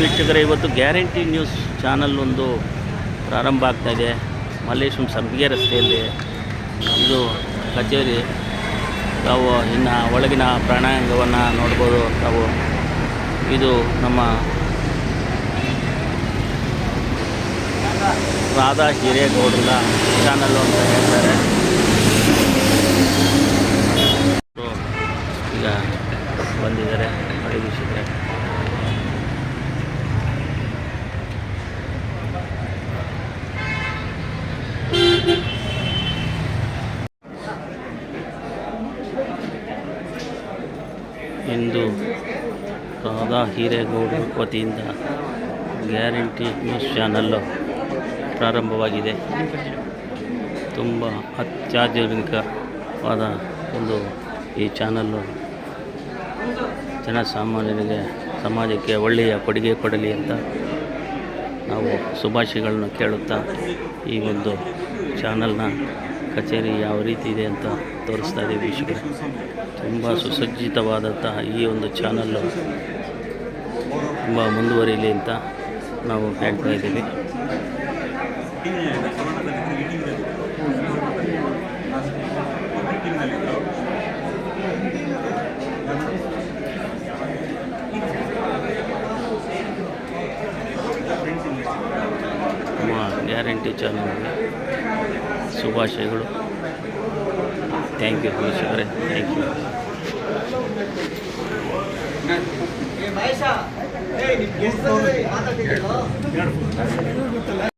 ವೀಕ್ಷಕರೇ, ಇವತ್ತು guarantee news channel ಒಂದು ಪ್ರಾರಂಭ ಆಗ್ತಾ ಇದೆ. ಮಲ್ಲೇಶ್ವರಂ ಸಂಪಿಗೆ ರಸ್ತೆಯಲ್ಲಿ ಇದು ಕಚೇರಿ. ತಾವು ಇನ್ನು ಒಳಗಿನ ಪ್ರಾಣಾಂಗವನ್ನು ನೋಡ್ಬೋದು. ತಾವು ಇದು ನಮ್ಮ ರಾಧಾ ಹಿರೇಗೌಡರ ಚಾನಲ್ಲು ಅಂತ ಹೇಳ್ತಾರೆ. ಇಂದು ರಾಧಾ ಹಿರೇಗೌಡ ವತಿಯಿಂದ ಗ್ಯಾರಂಟಿ ನ್ಯೂಸ್ ಚಾನಲ್ಲು ಪ್ರಾರಂಭವಾಗಿದೆ. ತುಂಬ ಅತ್ಯಾಧುನಿಕವಾದ ಒಂದು ಈ ಚಾನಲ್ಲು ಜನಸಾಮಾನ್ಯರಿಗೆ ಸಮಾಜಕ್ಕೆ ಒಳ್ಳೆಯ ಕೊಡುಗೆ ಕೊಡಲಿ ಅಂತ ನಾವು ಶುಭಾಶಯಗಳನ್ನು ಕೇಳುತ್ತಾ ಈ ಒಂದು ಚಾನಲ್ನ ಕಚೇರಿ ಯಾವ ರೀತಿ ಇದೆ ಅಂತ ತೋರಿಸ್ತಾ ಇದ್ದೀವಿ ವೀಕ್ಷಕರೇ. ತುಂಬ ಸುಸಜ್ಜಿತವಾದಂತಹ ಈ ಒಂದು ಚಾನಲ್ಲು ತುಂಬ ಮುಂದುವರಿಯಲಿ ಅಂತ ನಾವು ಹೇಳ್ತಾ ಇದ್ದೀವಿ. ಗ್ಯಾರಂಟಿ ಚಾನಲ್ಗೆ ಶುಭಾಶಯಗಳು. ಥ್ಯಾಂಕ್ ಯು ವೀಕ್ಷಕರೇ. ಥ್ಯಾಂಕ್ ಯು ಏ